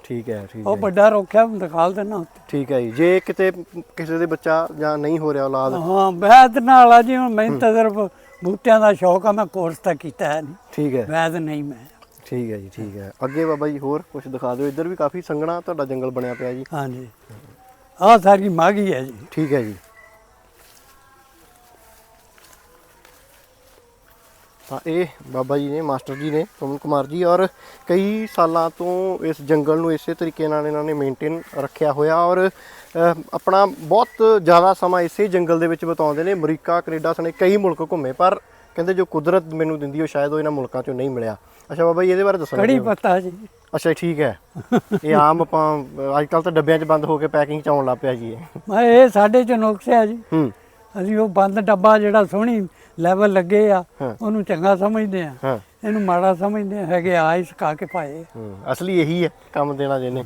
ਠੀਕ ਹੈ ਠੀਕ ਉਹ ਹੈ ਵੱਡਾ ਰੁੱਖ ਹੈ ਦਿਖਾਲ ਦੇਣਾ ਉੱਤੇ। ਠੀਕ ਹੈ ਜੀ ਜੇ ਕਿਤੇ ਕਿਸੇ ਦੇ ਬੱਚਾ ਜਾਂ ਨਹੀਂ ਹੋ ਰਿਹਾ ਔਲਾਦ। ਹਾਂ ਵੈਦ ਨਾਲ ਆ ਜੀ ਹੁਣ ਮੈਨੂੰ ਤਾਂ ਸਿਰਫ ਬੂਟਿਆਂ ਦਾ ਸ਼ੌਕ ਆ ਮੈਂ ਕੋਰਸ ਤਾਂ ਕੀਤਾ ਹੈ ਨਹੀਂ। ਠੀਕ ਹੈ। ਵੈਦ ਨਹੀਂ ਮੈਂ। ਠੀਕ ਹੈ ਜੀ ਠੀਕ ਹੈ। ਅੱਗੇ ਬਾਬਾ ਜੀ ਹੋਰ ਕੁਝ ਦਿਖਾ ਦਿਓ। ਇੱਧਰ ਵੀ ਕਾਫੀ ਸੰਘਣਾ ਤੁਹਾਡਾ ਜੰਗਲ ਬਣਿਆ ਪਿਆ ਜੀ। ਹਾਂਜੀ। ਆਹ ਸਾਰੀ ਮਾਗੀ ਹੈ ਜੀ। ਠੀਕ ਹੈ ਜੀ। ਤਾਂ ਇਹ ਬਾਬਾ ਜੀ ਨੇ ਮਾਸਟਰ ਜੀ ਨੇ ਪਵਨ ਕੁਮਾਰ ਜੀ ਔਰ ਕਈ ਸਾਲਾਂ ਤੋਂ ਇਸ ਜੰਗਲ ਨੂੰ ਇਸੇ ਤਰੀਕੇ ਨਾਲ ਇਹਨਾਂ ਨੇ ਮੇਨਟੇਨ ਰੱਖਿਆ ਹੋਇਆ ਔਰ ਆਪਣਾ ਬਹੁਤ ਜ਼ਿਆਦਾ ਸਮਾਂ ਇਸੇ ਜੰਗਲ ਦੇ ਵਿੱਚ ਬਿਤਾਉਂਦੇ ਨੇ। ਅਮਰੀਕਾ ਕੈਨੇਡਾ ਸਣੇ ਕਈ ਮੁਲਕ ਘੁੰਮੇ ਪਰ ਕਹਿੰਦੇ ਜੋ ਕੁਦਰਤ ਮੈਨੂੰ ਦਿੰਦੀ ਉਹ ਸ਼ਾਇਦ ਉਹ ਇਹਨਾਂ ਮੁਲਕਾਂ 'ਚੋਂ ਨਹੀਂ ਮਿਲਿਆ। ਅੱਛਾ ਬਾਬਾ ਜੀ ਇਹਦੇ ਬਾਰੇ ਦੱਸੋ ਕੜੀ ਪੱਤਾ ਜੀ। ਅੱਛਾ ਠੀਕ ਹੈ। ਇਹ ਆਮ ਆਪਾਂ ਅੱਜ ਕੱਲ ਤਾਂ ਡੱਬਿਆਂ 'ਚ ਬੰਦ ਹੋ ਕੇ ਪੈਕਿੰਗ 'ਚ ਆਉਣ ਲੱਗ ਪਿਆ ਜੀ ਇਹ। ਮੈਂ ਇਹ ਸਾਡੇ ਚ ਨੁਕਸ ਹੈ ਜੀ। ਹੂੰ। ਅਸੀਂ ਉਹ ਬੰਦ ਡੱਬਾ ਜਿਹੜਾ ਸੋਹਣੀ ਲੈਵਲ ਲੱਗੇ ਆ। ਉਹਨੂੰ ਚੰਗਾ ਸਮਝਦੇ ਆ। ਹਾਂ। ਇਹਨੂੰ ਮਾੜਾ ਸਮਝਦੇ ਹੈਗੇ ਆ ਇਸ ਕਾ ਕੇ ਪਾਏ। ਹੂੰ, ਅਸਲੀ ਇਹੀ ਹੈ ਕੰਮ ਦੇਣਾ ਜਿਹਨੇ।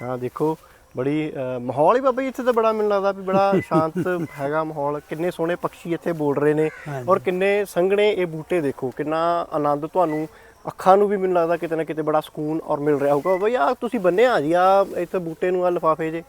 ਤਾਂ ਦੇਖੋ ਬੜੀ ਮਾਹੌਲ ਹੀ ਬਾਬਾ ਜੀ ਇੱਥੇ ਤਾਂ ਬੜਾ ਮੈਨੂੰ ਲੱਗਦਾ ਵੀ ਬੜਾ [laughs] ਸ਼ਾਂਤ ਹੈਗਾ ਮਾਹੌਲ। ਕਿੰਨੇ ਸੋਹਣੇ ਪੰਛੀ ਇੱਥੇ ਬੋਲ ਰਹੇ ਨੇ। ਔਰ ਕਿੰਨੇ ਸੰਘਣੇ ਇਹ ਬੂਟੇ ਦੇਖੋ ਕਿੰਨਾ ਆਨੰਦ ਤੁਹਾਨੂੰ ਅੱਖਾਂ ਨੂੰ ਵੀ ਮੈਨੂੰ ਲੱਗਦਾ ਕਿਤੇ ਨਾ ਕਿਤੇ ਬੜਾ ਸਕੂਨ ਔਰ ਮਿਲ ਰਿਹਾ ਹੋਊਗਾ। ਬਈ ਆ ਤੁਸੀਂ ਬੰਨਿਆ ਜੀ ਆ ਇੱਥੇ ਬੂਟੇ ਨੂੰ ਆ ਲਿਫਾਫੇ ਜੇ?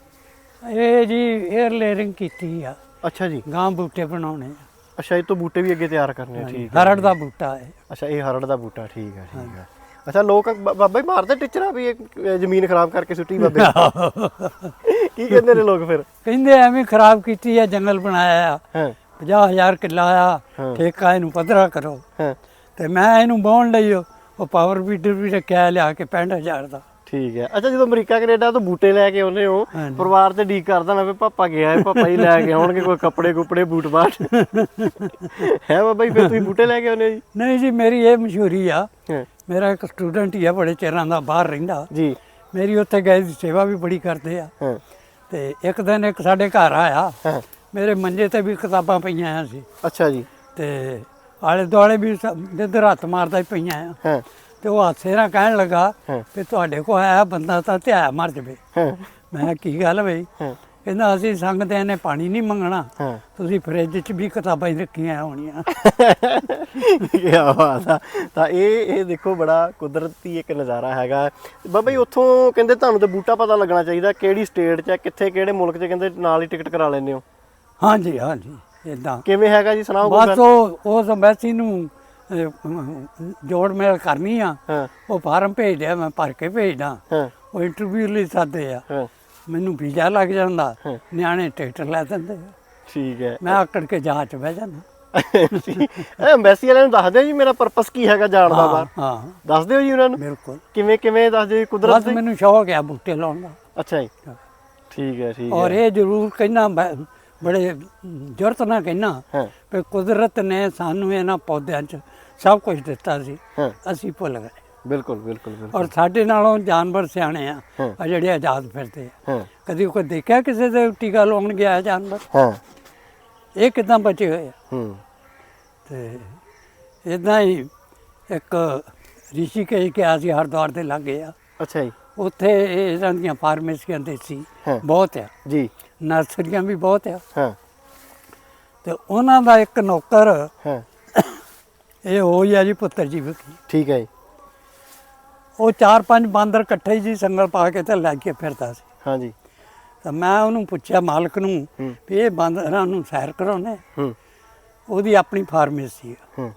ਇਹ ਜੀ 에ਅਰ ਲੇਅਰਿੰਗ ਕੀਤੀ ਆ। ਅੱਛਾ ਜੀ। ਗਾਂ ਬੂਟੇ ਬਣਾਉਣੇ ਆ। ਅੱਛਾ ਇਹ ਤੋਂ ਬੂਟੇ ਵੀ ਅੱਗੇ ਤਿਆਰ ਕਰਨੇ ਠੀਕ ਹੈ। ਹਰੜ ਦਾ ਬੂਟਾ ਹੈ। ਅੱਛਾ ਇਹ ਹਰੜ ਦਾ ਬੂਟਾ ਠੀਕ ਹੈ ਠੀਕ ਹੈ। ਅੱਛਾ ਲੋਕ ਬ- ਬਾਬਾ ਹੀ ਮਾਰਦੇ ਟਿਚਰਾ ਵੀ ਇਹ ਜ਼ਮੀਨ ਖਰਾਬ ਕਰਕੇ ਸੁੱਟੀ ਬਾਬੇ [laughs] ਕੀ ਕਹਿੰਦੇ ਨੇ ਲੋਕ ਫਿਰ? ਕਹਿੰਦੇ ਐਵੇਂ ਖਰਾਬ ਕੀਤੀ ਆ ਜੰਗਲ ਬਣਾਇਆ ਆ। ਹਾਂ। 50000 ਕਿੱਲਾ ਆ ਹਾਂ। ਠੇਕਾ ਇਹਨੂੰ ਪੱਧਰਾ ਕਰੋ। ਹਾਂ। ਤੇ ਮੈਂ ਇਹਨੂੰ ਬਾਉਣ ਲਈ ਉਹ ਉਹ ਪਾਵਰ ਬੀਟਰ ਵੀ ਰੱਖਿਆ ਲਿਆ ਕੇ 65000 ਦਾ। ਠੀਕ ਹੈ। ਅੱਛਾ ਜਦੋਂ ਅਮਰੀਕਾ ਕੈਨੇਡਾ ਤੋਂ ਬੂਟੇ ਲੈ ਕੇ ਆਉਂਦੇ ਹੋ ਹਾਂਜੀ। ਪਰਿਵਾਰ ਤੇ ਡੀਕ ਕਰਦਾ ਨਾ ਵੀ ਪਾਪਾ ਗਿਆ ਹੈ ਪਾਪਾ ਹੀ ਲੈ ਕੇ ਆਉਣਗੇ ਕੋਈ ਕੱਪੜੇ ਕੁਪੜੇ ਬੂਟ ਬਾਟ। [laughs] ਹੈ ਬਾਬਾ ਜੀ ਫਿਰ ਤੁਸੀਂ ਬੂਟੇ ਲੈ ਕੇ ਆਉਂਦੇ ਹੋ ਜੀ? ਨਹੀਂ ਜੀ ਮੇਰੀ ਇਹ ਮਸ਼ਹੂਰੀ ਆ ਹਾਂ, ਮੇਰਾ ਇੱਕ ਸਟੂਡੈਂਟ ਹੀ ਆ ਬੜੇ ਚਿਰਾਂ ਦਾ ਬਾਹਰ ਰਹਿੰਦਾ। ਜੀ। ਮੇਰੀ ਉੱਥੇ ਗਏ ਦੀ ਸੇਵਾ ਵੀ ਬੜੀ ਕਰਦੇ ਆ। ਤੇ ਇੱਕ ਦਿਨ ਇੱਕ ਸਾਡੇ ਘਰ ਆਇਆ। ਮੇਰੇ ਮੰਜੇ ਤੇ ਵੀ ਕਿਤਾਬਾਂ ਪਈਆਂ ਆ ਸੀ। ਅੱਛਾ ਜੀ। ਤੇ ਆਲੇ ਦੁਆਲੇ ਵੀ ਜਿੱਧਰ ਹੱਥ ਮਾਰਦਾ ਹੀ ਪਈਆਂ ਆ। ਤੇ ਉਹ ਹਾਸੇ ਨਾਲ ਕਹਿਣ ਲੱਗਾ। ਵੀ ਤੁਹਾਡੇ ਕੋਲ ਆਇਆ ਬੰਦਾ ਤਾਂ ਧਿਆ ਮਰ ਜਵੇ। ਮੈਂ ਕੀ ਗੱਲ ਬਈ? ਕਹਿੰਦਾ ਅਸੀਂ ਸੰਗਦਿਆਂ ਨੇ ਪਾਣੀ ਨਹੀਂ ਮੰਗਣਾ। ਹਾਂ। ਤੁਸੀਂ ਫ੍ਰਿਜ 'ਚ ਵੀ ਕਿਤਾਬਾਂ ਹੀ ਰੱਖੀਆਂ ਹੋਣੀਆਂ। ਕੀ ਬਾਤ ਆ। ਤਾਂ ਇਹ ਇਹ ਦੇਖੋ ਬੜਾ ਕੁਦਰਤੀ ਇੱਕ ਨਜ਼ਾਰਾ ਹੈਗਾ। ਬਾਬਾ ਜੀ ਉੱਥੋਂ ਕਹਿੰਦੇ ਤੁਹਾਨੂੰ ਤਾਂ ਬੂਟਾ ਪਤਾ ਲੱਗਣਾ ਚਾਹੀਦਾ ਕਿਹੜੀ ਸਟੇਟ 'ਚ ਹੈ ਕਿੱਥੇ ਕਿਹੜੇ ਮੁਲਕ 'ਚ ਕਹਿੰਦੇ ਨਾਲ ਹੀ ਟਿਕਟ ਕਰਾ ਲੈਂਦੇ ਹੋ। ਹਾਂਜੀ ਹਾਂਜੀ ਇਦਾਂ ਕਿਵੇਂ ਹੈਗਾ ਜੀ ਸੁਣਾਓ ਕੋਈ ਬਸ? ਉਹ ਉਸ ਅੰਬੈਸੀ ਨੂੰ ਜੋੜ ਮੇਲ ਕਰਨੀ ਆ। ਉਹ ਫਾਰਮ ਭੇਜਿਆ ਮੈਂ ਭਰ ਕੇ ਭੇਜਦਾ। ਉਹ ਇੰਟਰਵਿਊ ਲਈ ਸਾਦੇ ਆ। ਮੈਨੂੰ ਵੀਜ਼ਾ ਲੱਗ ਜਾਂਦਾ। ਹਾਂ। ਨਿਆਣੇ ਟਿਕਟ ਲੈ ਦਿੰਦੇ। ਠੀਕ ਹੈ। ਮੈਂ ਆਕੜ ਕੇ ਜਹਾਜ਼ 'ਚ ਬਹਿ ਜਾਂਦਾ। [laughs] ਇਹ ਐਮਬੈਸੀ ਵਾਲਿਆਂ ਨੂੰ ਦੱਸ ਦਿਓ ਜੀ ਮੇਰਾ ਪਰਪਸ ਕੀ ਹੈਗਾ ਜਾਣ ਦਾ ਹਾਂ ਬਾਹਰ? ਹਾਂ। ਦੱਸ ਦਿਓ ਜੀ ਉਹਨਾਂ ਨੂੰ? ਬਿਲਕੁਲ। ਕਿਵੇਂ ਕਿਵੇਂ ਦੱਸ ਦਿਓ ਜੀ ਕੁਦਰਤ ਬਸ ਦੀ? ਮੈਨੂੰ ਸ਼ੌਕ ਆ ਬੂਟੇ ਲਾਉਣ ਦਾ। ਅੱਛਾ ਜੀ। ਠੀਕ ਹੈ ਠੀਕ ਔਰ ਹੈ। ਇਹ ਜ਼ਰੂਰ ਕਹਿਣਾ ਬੜੇ ਜੁਰਤ ਨਾਲ ਕਹਿਣਾ ਹਾਂ। ਕਿ ਕੁਦਰਤ ਨੇ ਸਾਨੂੰ ਇਹਨਾਂ ਪੌਦਿਆਂ 'ਚ ਸਭ ਕੁਝ ਦਿੱਤਾ ਸੀ। ਹਾਂ। ਅਸੀਂ ਭੁੱਲ ਗਏ। ਬਿਲਕੁਲ ਬਿਲਕੁਲ ਬਿਲਕੁਲ। ਔਰ ਸਾਡੇ ਨਾਲੋਂ ਜਾਨਵਰ ਸਿਆਣੇ ਆ ਹਾਂ। ਆ ਜਿਹੜੇ ਆਜ਼ਾਦ ਫਿਰਦੇ ਆ। ਹਾਂ। ਕਦੀ ਕੋਈ ਦੇਖਿਆ ਕਿਸੇ ਦੇ ਟੀਕਾ ਲਾਉਣ ਗਿਆ ਜਾਨਵਰ? ਹਾਂ। ਇਹ ਕਿਦਾਂ ਬਚੇ ਹੋਏ ਆ? ਹੂੰ। ਤੇ ਇਦਾਂ ਹੀ ਇੱਕ ਰਿਸ਼ੀਕੇਸ਼ ਗਿਆ ਸੀ ਹਰਿਦੁਆਰ ਦੇ ਲਾਗੇ ਆ। ਅੱਛਾ ਜੀ। ਉੱਥੇ ਇਹ ਇਹਨਾਂ ਦੀਆਂ ਫਾਰਮੇਸੀਆਂ ਦੇਸੀ ਹਾਂ। ਬਹੁਤ ਆ। ਜੀ। ਨਰਸਰੀਆਂ ਵੀ ਬਹੁਤ ਆ। ਹਾਂ। ਤੇ ਉਹਨਾਂ ਦਾ ਇੱਕ ਨੌਕਰ ਹਾਂ। ਇਹ ਹੋਈ ਆ ਜੀ ਪੁੱਤਰ ਜੀ ਵਿਖੀ। ਠੀਕ ਹੈ ਜੀ। ਉਹ ਚਾਰ ਪੰਜ ਬਾਂਦਰ ਇਕੱਠੇ ਹੀ ਜੀ ਸੰਗਲ ਪਾ ਕੇ ਤੇ ਲੈ ਕੇ ਫਿਰਦਾ ਸੀ। ਹਾਂਜੀ। ਤਾਂ ਮੈਂ ਉਹਨੂੰ ਪੁੱਛਿਆ ਮਾਲਕ ਨੂੰ। ਵੀ ਇਹ ਬਾਂਦਰਾਂ ਨੂੰ ਸੈਰ ਕਰਾਉਣੇ ਹੂੰ। ਉਹਦੀ ਆਪਣੀ ਫਾਰਮੇਸੀ ਆ। ਹੂੰ।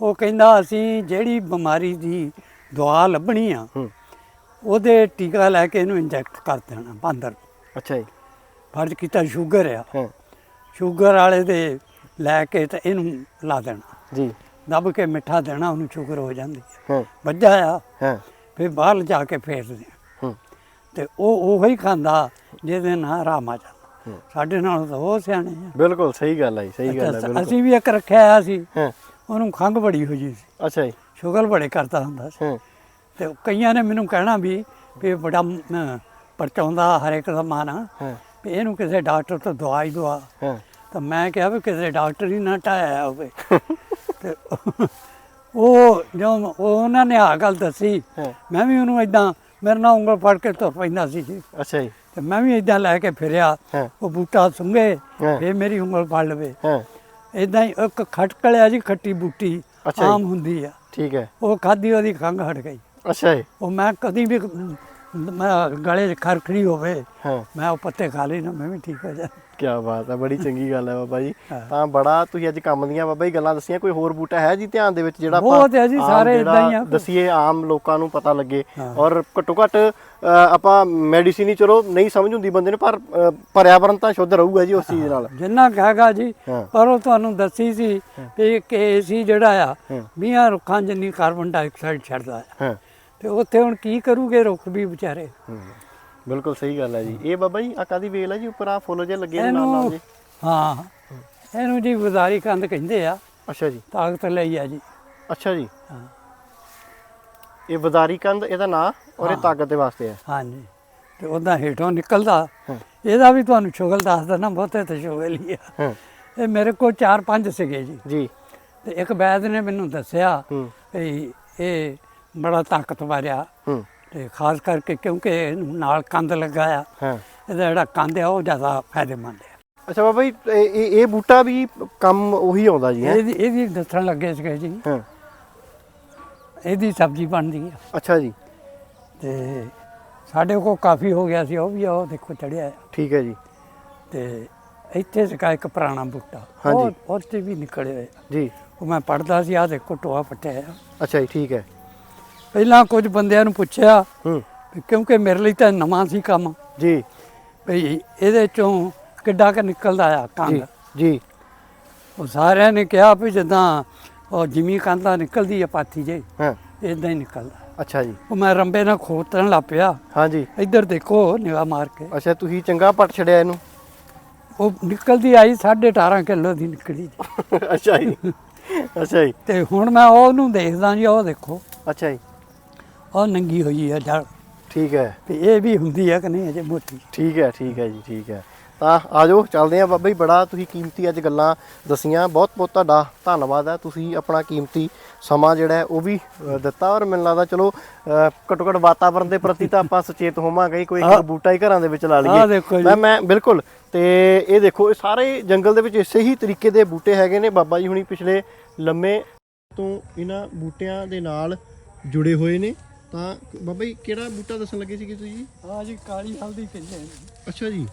ਉਹ ਕਹਿੰਦਾ ਅਸੀਂ ਜਿਹੜੀ ਬਿਮਾਰੀ ਦੀ ਦਵਾ ਲੱਭਣੀ ਆ ਹੂੰ। ਉਹਦੇ ਟੀਕਾ ਲੈ ਕੇ ਇਹਨੂੰ ਇੰਜੈਕਟ ਕਰ ਦੇਣਾ ਬਾਂਦਰ ਨੂੰ। ਅੱਛਾ ਜੀ। ਫਰਜ਼ ਕੀਤਾ ਸ਼ੂਗਰ ਆ। ਹਾਂ। ਸ਼ੂਗਰ ਵਾਲੇ ਦੇ ਲੈ ਕੇ ਤੇ ਇਹਨੂੰ ਲਾ ਦੇਣਾ। ਜੀ। ਦੱਬ ਕੇ ਮਿੱਠਾ ਦੇਣਾ ਉਹਨੂੰ ਸ਼ੂਗਰ ਹੋ ਜਾਂਦੀ ਹੈ ਹਾਂ। ਵੱਜਾ ਆ। ਹਾਂ। ਫਿਰ ਬਾਹਰ ਲਿਜਾ ਕੇ ਫੇਰਦੇ ਆ। ਹੂੰ। ਤੇ ਉਹ ਉਹੋ ਹੀ ਖਾਂਦਾ ਜਿਹਦੇ ਨਾਲ ਆਰਾਮ ਆ ਜਾਂਦਾ। ਹੂੰ। ਸਾਡੇ ਨਾਲ ਤਾਂ ਉਹ ਸਿਆਣੇ ਆ। ਬਿਲਕੁਲ ਸਹੀ ਗੱਲ ਹੈ ਜੀ, ਸਹੀ ਗੱਲ ਹੈ ਬਿਲਕੁਲ। ਅਸੀਂ ਵੀ ਇੱਕ ਰੱਖਿਆ ਆ ਸੀ। ਹਾਂ। ਉਹਨੂੰ ਖੰਘ ਬੜੀ ਹੋਈ ਸੀ। ਅੱਛਾ ਜੀ। ਸ਼ੁਗਰ ਬੜੇ ਕਰਦਾ ਹੁੰਦਾ ਸੀ। ਹਾਂ। ਤੇ ਕਈਆਂ ਨੇ ਮੈਨੂੰ ਕਹਿਣਾ ਵੀ ਵੀ ਬੜਾ ਪਰਚਾਉਂਦਾ ਹਰ ਇੱਕ ਦਾ ਮਨ ਵੀ ਇਹਨੂੰ ਕਿਸੇ ਡਾਕਟਰ ਤੋਂ ਦਵਾਈ ਦਵਾ। ਹਾਂ। ਤਾਂ ਮੈਂ ਕਿਹਾ ਵੀ ਕਿਸੇ ਡਾਕਟਰ ਹੀ ਨਾ ਟਾਇਆ ਹੋਵੇ। [laughs] ਤੇ ਉਹ ਜਦੋਂ ਉਹ ਉਹਨਾਂ ਨੇ ਆ ਗੱਲ ਦੱਸੀ ਹਾਂ। ਮੈਂ ਵੀ ਉਹਨੂੰ ਇਦਾਂ ਮੇਰੇ ਨਾਲ ਉਂਗਲ ਫੜ ਕੇ ਤੁਰ ਪੈਂਦਾ ਸੀ। ਅੱਛਾ ਜੀ। ਤੇ ਮੈਂ ਵੀ ਇਦਾਂ ਲੈ ਕੇ ਫਿਰਿਆ ਹਾਂ। ਉਹ ਬੂਟਾ ਸੁੰਘੇ ਹਾਂ। ਫੇਰ ਮੇਰੀ ਉਂਗਲ ਫੜ ਲਵੇ। ਹਾਂ। ਇਦਾਂ ਹੀ ਇੱਕ ਖਟਕਲਿਆ ਜੀ ਖੱਟੀ ਬੂਟੀ ਅੱਛਾ ਜੀ। ਆਮ ਹੁੰਦੀ ਆ। ਠੀਕ ਹੈ। ਉਹ ਖਾਦੀ ਉਹਦੀ ਖੰਘ ਹਟ ਗਈ। ਅੱਛਾ ਜੀ। ਉਹ ਮੈਂ ਕਦੀ ਵੀ ਮੈਂ ਗਲੇ 'ਚ ਖਰਖੜੀ ਹੋਵੇ ਹਾਂ। ਮੈਂ ਉਹ ਪੱਤੇ ਖਾ ਲਈ ਨਾ ਮੈਂ ਵੀ ਠੀਕ ਹੋ ਜਾ। ਕੀ ਬਾਤ ਹੈ ਬੜੀ ਚੰਗੀ ਗੱਲ ਹੈ ਬਾਬਾ ਜੀ। ਤਾਂ ਬੜਾ ਤੁਸੀਂ ਅੱਜ ਕੰਮ ਦੀਆਂ ਬਾਬਾ ਜੀ ਗੱਲਾਂ ਦੱਸੀਆਂ ਕੋਈ ਹੋਰ ਬੂਟਾ ਹੈ ਜੀ ਧਿਆਨ ਦੇ ਵਿੱਚ ਜਿਹੜਾ ਬਹੁਤ ਹੈ ਜੀ, ਸਾਰੇ ਏਦਾਂ ਹੀ ਆ। ਦਸੀਏ ਆਮ ਲੋਕਾਂ ਨੂੰ ਪਤਾ ਲੱਗੇ। ਔਰ ਘੱਟੋ ਘੱਟ ਆਪਾਂ ਮੈਡੀਸਿਨ ਹੀ ਚਲੋ ਨਹੀਂ ਸਮਝ ਹੁੰਦੀ ਬੰਦੇ ਨੂੰ ਪਰ ਅ, ਪਰਿਆਵਰਨ ਤਾਂ ਸ਼ੁੱਧ ਰਹੂਗਾ ਜੀ ਉਸ ਚੀਜ਼ ਨਾਲ। ਜਿੰਨਾ ਕੁ ਹੈਗਾ ਜੀ ਪਰ ਉਹ ਤੁਹਾਨੂੰ ਦੱਸੀ ਸੀ ਕਿ ਏਸੀ ਜਿਹੜਾ ਆ। 20 ਰੁੱਖਾਂ ਜਿੰਨੀ ਕਾਰਬਨ ਡਾਈਆਕਸਾਈਡ ਛੱਡਦਾ ਹਾਂ। ਤੇ ਉੱਥੇ ਹੁਣ ਕੀ ਕਰੂਗੇ ਰੁੱਖ ਵੀ ਵਿਚਾਰੇ। ਬਿਲਕੁਲ ਸਹੀ ਗੱਲ ਹੈ ਜੀ। ਇਹ ਬਾਬਾ ਜੀ ਆ ਕਾਦੀ ਵੇਲ ਹੈ ਜੀ? ਉੱਪਰ ਆ ਫੁੱਲ ਜੇ ਲੱਗੇ ਨੇ ਨਾਲ ਜੀ। ਹਾਂ ਇਹਨੂੰ ਜੀ ਵਜ਼ਾਰੀ ਕੰਦ ਕਹਿੰਦੇ ਆ। ਅੱਛਾ ਜੀ। ਤਾਕਤ ਲਈ ਆ ਜੀ। ਅੱਛਾ ਜੀ। ਹਾਂ। ਇਹ ਵਜ਼ਾਰੀ ਕੰਦ ਇਹਦਾ ਨਾਂ ਔਰ ਇਹ। ਤਾਕਤ ਦੇ ਵਾਸਤੇ ਹੈ। ਹਾਂਜੀ। ਤੇ ਉਹਦਾ ਹੇਠੋਂ ਨਿਕਲਦਾ। ਇਹਦਾ ਵੀ ਤੁਹਾਨੂੰ ਸ਼ੁਗਲ ਦੱਸ ਦਿੰਦਾ ਬਹੁਤੇ ਤੇ ਸ਼ੁਗਲ ਹੀ ਆ। ਇਹ ਮੇਰੇ ਕੋਲ 4-5 ਸੀਗੇ ਜੀ। ਜੀ। ਤੇ ਇੱਕ ਵੈਦ ਨੇ ਮੈਨੂੰ ਦੱਸਿਆ ਵੀ ਇਹ ਬੜਾ ਤਾਕਤਵਰ ਆ ਹੂੰ। ਤੇ ਖਾਸ ਕਰਕੇ ਕਿਉਂਕਿ ਇਹਨੂੰ ਨਾਲ ਕੰਦ ਲੱਗਾ ਆ ਹਾਂ। ਇਹਦਾ ਜਿਹੜਾ ਕੰਦ ਆ ਉਹ ਜ਼ਿਆਦਾ ਫਾਇਦੇਮੰਦ ਹੈ ਅੱਛਾ ਬਾਬਾ ਜੀ ਇਹ ਇਹ- ਇਹ ਬੂਟਾ ਵੀ ਕੰਮ ਉਹੀ ਆਉਂਦਾ ਜੀ ਹੈ? ਇਹਦੀ ਇਹਦੀ ਦੱਸਣ ਲੱਗੇ ਸੀਗੇ ਜੀ। ਹਾਂ। ਇਹਦੀ ਸਬਜ਼ੀ ਬਣਦੀ ਆ। ਅੱਛਾ ਜੀ। ਤੇ ਸਾਡੇ ਕੋਲ ਕਾਫੀ ਹੋ ਗਿਆ ਸੀ ਉਹ ਵੀ ਉਹ ਦੇਖੋ ਚੜਿਆ ਆ। ਠੀਕ ਹੈ ਜੀ। ਤੇ ਇੱਥੇ ਸੀਗਾ ਇੱਕ ਪੁਰਾਣਾ ਬੂਟਾ। ਹਾਂਜੀ। ਉਹ ਉਹ 'ਤੇ ਵੀ ਨਿਕਲੇ ਹੋਏ ਆ। ਜੀ। ਉਹ ਮੈਂ ਪੜਦਾ ਸੀ ਆ ਦੇਖੋ ਟੋਆ ਪੱਟਿਆ ਆ। ਅੱਛਾ ਜੀ ਠੀਕ ਹੈ। ਪਹਿਲਾਂ ਕੁਝ ਬੰਦਿਆਂ ਨੂੰ ਪੁੱਛਿਆ ਹੂੰ। ਕਿਉਂਕਿ ਮੇਰੇ ਲਈ ਤਾਂ ਨਵਾਂ ਸੀ ਕੰਮ। ਜੀ। ਭਈ ਇਹਦੇ ਚੋਂ ਕਿੱਡਾ ਕੁ ਨਿਕਲਦਾ ਆ ਕੰਦ ਜੀ ਉਹ ਸਾਰਿਆਂ ਨੇ ਕਿਹਾ ਵੀ ਜਿੱਦਾਂ ਉਹ ਜਿਮੀ ਕੰਦਾ ਨਿਕਲਦੀ ਆ ਪਾਥੀ ਜੇ ਹਾਂ। ਇਦਾਂ ਹੀ ਨਿਕਲਦਾ। ਅੱਛਾ ਜੀ। ਉਹ ਮੈਂ ਰੰਬੇ ਨਾਲ ਖੋਤਰਨ ਲੱਗ ਪਿਆ। ਹਾਂਜੀ ਇੱਧਰ ਦੇਖੋ ਨਿਗਾਹ ਮਾਰ ਕੇ। ਅੱਛਾ ਤੁਸੀਂ ਚੰਗਾ ਪੱਟ ਛੜਿਆ ਇਹਨੂੰ? ਉਹ ਨਿਕਲਦੀ ਆਈ 18.5 ਕਿਲੋ ਦੀ ਨਿਕਲੀ ਜੀ। [laughs] ਅੱਛਾ ਜੀ। ਅੱਛਾ ਜੀ। ਤੇ ਹੁਣ ਮੈਂ ਉਹਨੂੰ ਦੇਖਦਾ ਜੀ ਉਹ ਦੇਖੋ। ਅੱਛਾ ਜੀ। ਉਹ ਨੰਗੀ ਹੋਈ ਆ ਜੜ ਠੀਕ ਹੈ। ਤੇ ਇਹ ਵੀ ਹੁੰਦੀ ਆ ਕਿ ਨਹੀਂ ਅਜੇ ਮੋਟੀ। ਠੀਕ ਹੈ ਠੀਕ ਹੈ ਜੀ ਠੀਕ ਹੈ। ਤਾਂ ਆਜੋ ਚੱਲਦੇ ਆ ਬਾਬਾ ਜੀ ਬੜਾ ਤੁਸੀਂ ਕੀਮਤੀ ਅੱਜ ਗੱਲਾਂ ਦਸੀਆਂ। ਬਹੁਤ ਬਹੁਤ ਤੁਹਾਡਾ ਧੰਨਵਾਦ ਹੈ। ਤੁਸੀਂ ਆਪਣਾ ਕੀਮਤੀ ਸਮਾਂ ਜਿਹੜਾ ਹੈ ਉਹ ਵੀ ਦਿੱਤਾ ਔਰ ਮੈਨੂੰ ਲੱਗਦਾ ਚਲੋ ਘੱਟੋ ਘੱਟ ਵਾਤਾਵਰਣ ਦੇ ਪ੍ਰਤੀ ਤਾਂ ਆਪਾਂ ਸੁਚੇਤ ਹੋਵਾਂਗੇ। ਹੀ, ਕੋਈ ਇੱਕ। ਬੂਟਾ ਹੀ ਘਰਾਂ ਦੇ ਵਿੱਚ ਲਾ ਲਈਏ। ਮੈਂ ਮੈਂ ਬਿਲਕੁਲ। ਤੇ ਇਹ ਦੇਖੋ ਇਹ ਸਾਰੇ ਜੰਗਲ ਦੇ ਵਿੱਚ ਇਸੇ ਹੀ ਤਰੀਕੇ ਦੇ ਬੂਟੇ ਹੈਗੇ ਨੇ। ਬਾਬਾ ਜੀ ਹੁਣੀ ਪਿਛਲੇ ਲੰਮੇ ਤੋਂ ਇਹਨਾਂ ਬੂਟਿਆਂ ਦੇ ਨਾਲ ਜੁੜੇ ਹੋਏ ਨੇ। ਤਾਂ ਬਾਬਾ ਜੀ ਕਿਹੜਾ ਬੂਟਾ ਦੱਸਣ ਲੱਗੇ ਸੀਗੇ ਤੁਸੀਂ ਹਾਂ ਜੀ ਕਾਲੀ ਹਲਦੀ ਕਹਿੰਦੇ ਅੱਛਾ ਜੀ।